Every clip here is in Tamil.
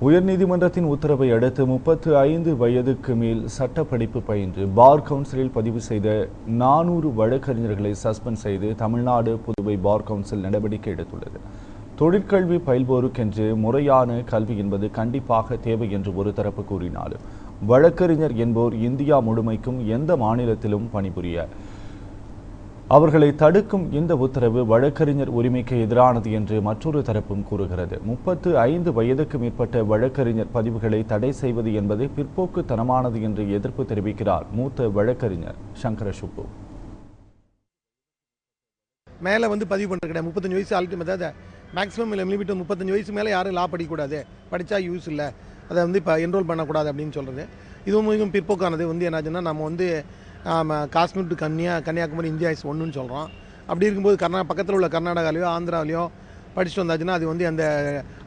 உயர்நீதிமன்றத்தின் உத்தரவை அடுத்து முப்பத்து ஐந்து வயதுக்கு மேல் சட்டப்படிப்பு பயின்று பார் கவுன்சிலில் பதிவு செய்த நானூறு வழக்கறிஞர்களை சஸ்பெண்ட் செய்து தமிழ்நாடு புதுவை பார் கவுன்சில் நடவடிக்கை எடுத்துள்ளது. தொழிற்கல்வி பயில்வோருக்கென்று முறையான கல்வி என்பது கண்டிப்பாக தேவை என்று ஒரு தரப்பு கூறினாலும் வழக்கறிஞர் என்போர் இந்தியா முழுமைக்கும் எந்த மாநிலத்திலும் பணிபுரிய அவர்களை தடுக்கும் இந்த உத்தரவு வழக்கறிஞர் உரிமைக்கு எதிரானது என்று மற்றொரு தரப்பும் கூறுகிறது. முப்பத்து ஐந்து வயதுக்கு மேற்பட்ட வழக்கறிஞர் பதிவுகளை தடை செய்வது என்பது பிற்போக்குத்தனமானது என்று எதிர்ப்பு தெரிவிக்கிறார் மூத்த வழக்கறிஞர் சங்கர சுப்பு மேலே வந்து பதிவு பண்ணுற கிடையாது முப்பத்தஞ்சு வயசு ஆல்ரெடி அதாவது மேக்ஸிமம் இல்லை லிமிட் முப்பத்தஞ்சு வயசு மேலே யாரும் லா படிக்கக்கூடாது. படித்தா யூஸ் இல்லை. அதை வந்து இப்போ என்ரோல் பண்ணக்கூடாது அப்படின்னு சொல்கிறது இதுவும் மிகவும் பிற்போக்கானது. வந்து என்னாச்சுன்னா நம்ம வந்து Kashmir to Kanniya Kanyakumari India is ஒன்றுன்னு சொல்கிறோம் அப்படி இருக்கும்போது கர்நா பக்கத்தில் உள்ள கர்நாடகாலையோ ஆந்திராவிலையோ படிச்சுட்டு வந்தாச்சுன்னா அது வந்து அந்த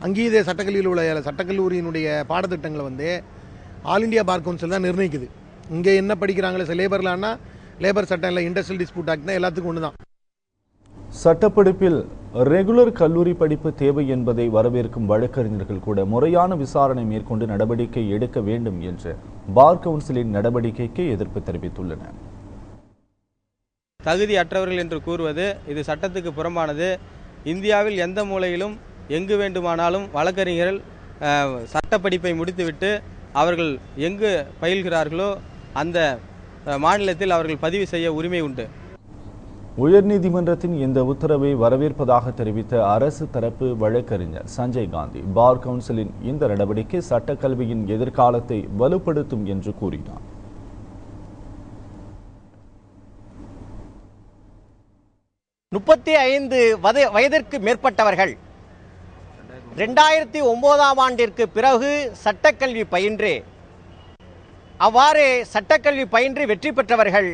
அங்கீத சட்டக்கல்லூரியில் உள்ள சட்டக்கல்லூரியினுடைய பாடத்திட்டங்களை வந்து ஆல் இந்தியா பார் கவுன்சில் தான் நிர்ணயிக்குது. இங்கே என்ன படிக்கிறாங்களே லேபர்லான்னா லேபர் சட்டம் இல்லை இண்டஸ்ட்ரியல் டிஸ்பியூட் ஆக்ட்னா எல்லாத்துக்கும் ஒன்று தான் சட்டப்படிப்பில் ரெகுலர் கல்லூரி படிப்பு தேவை என்பதை வரவேற்கும் வழக்கறிஞர்கள் கூட முறையான விசாரணை மேற்கொண்டு நடவடிக்கை எடுக்க வேண்டும் என்று பார் கவுன்சிலின் நடவடிக்கைக்கு எதிர்ப்பு தெரிவித்துள்ளனர். தகுதியற்றவர்கள் என்று கூறுவது இது சட்டத்துக்கு புறம்பானது. இந்தியாவில் எந்த மூலையிலும் எங்கு வேண்டுமானாலும் வழக்கறிஞர்கள் சட்டப்படிப்பை முடித்துவிட்டு அவர்கள் எங்கு பயில்கிறார்களோ அந்த மாநிலத்தில் அவர்கள் பதிவு செய்ய உரிமை உண்டு. உயர்நீதிமன்றத்தின் இந்த உத்தரவை வரவேற்பதாக தெரிவித்த அரசு தரப்பு வழக்கறிஞர் சஞ்சய் காந்தி பார் கவுன்சிலின் இந்த நடவடிக்கை சட்டக்கல்வியின் எதிர்காலத்தை வலுப்படுத்தும் என்று கூறினார். முப்பத்தி ஐந்து வத வயதிற்கு மேற்பட்டவர்கள் ரெண்டாயிரத்தி ஒன்பதாம் ஆண்டிற்கு பிறகு சட்டக்கல்வி பயின்று. அவ்வாறு சட்டக்கல்வி பயின்று வெற்றி பெற்றவர்கள்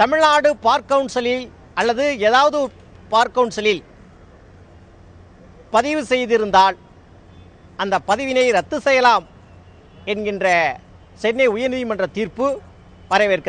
தமிழ்நாடு பார்க் கவுன்சிலில் அல்லது ஏதாவது பார்க் கவுன்சிலில் பதிவு செய்திருந்தால் அந்த பதிவினை ரத்து செய்யலாம் என்கின்ற சென்னை உயர்நீதிமன்ற தீர்ப்பு வரவேற்க